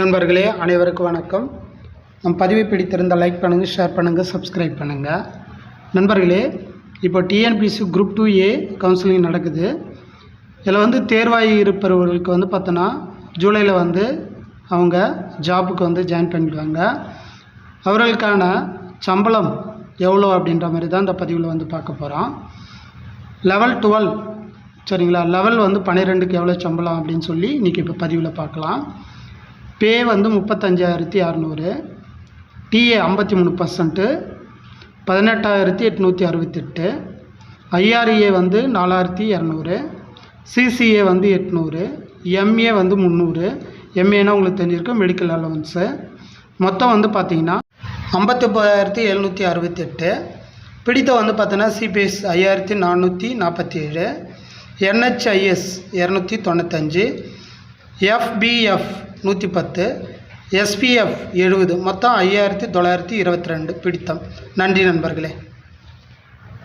நண்பர்களே அனைவருக்கும் வணக்கம். நம் பதிவை பிடித்திருந்த லைக் பண்ணுங்கள் ஷேர் பண்ணுங்கள் சப்ஸ்கிரைப் பண்ணுங்கள் நண்பர்களே இப்போ TNPSC group two A counselling நடக்குது. இதில் வந்து தேர்வாகி இருப்பவர்களுக்கு வந்து பார்த்தோன்னா ஜூலையில் வந்து அவங்க ஜாபுக்கு வந்து ஜாயின் பண்ணிடுவாங்க. அவர்களுக்கான சம்பளம் எவ்வளோ அப்படின்ற மாதிரி தான் இந்த பதிவில் வந்து பார்க்க போகிறோம் லெவல் டுவெல் சரிங்களா? லெவல் வந்து பன்னிரெண்டுக்கு எவ்வளோ சம்பளம் அப்படின்னு சொல்லி இன்றைக்கி இப்போ பதிவில் பார்க்கலாம். பே வந்து முப்பத்தஞ்சாயிரத்தி அறநூறு டிஏ ஐம்பத்தி மூணு பர்சன்ட்டு பதினெட்டாயிரத்தி எட்நூற்றி அறுபத்தெட்டு ஐஆர்ஏ வந்து நாலாயிரத்தி இரநூறு சிசிஏ வந்து எட்நூறு எம்ஏ வந்து முந்நூறு எம்ஏனா உங்களுக்கு தெரிஞ்சிருக்கும் மெடிக்கல் அலவன்ஸு மொத்தம் வந்து பார்த்திங்கன்னா ஐம்பத்தொம்பதாயிரத்தி எழுநூற்றி அறுபத்தெட்டு பிடித்த வந்து பார்த்தோன்னா சிபிஎஸ் ஐயாயிரத்தி நானூற்றி நாற்பத்தி ஏழு என்ஹெச்ஐஎஸ் இரநூத்தி தொண்ணூத்தஞ்சு எஃபிஎஃப் நூற்றி பத்து எஸ்பிஎஃப் எழுபது மொத்தம் ஐயாயிரத்தி தொள்ளாயிரத்தி இருபத்தி ரெண்டு. பிடித்தம். நன்றி நண்பர்களே.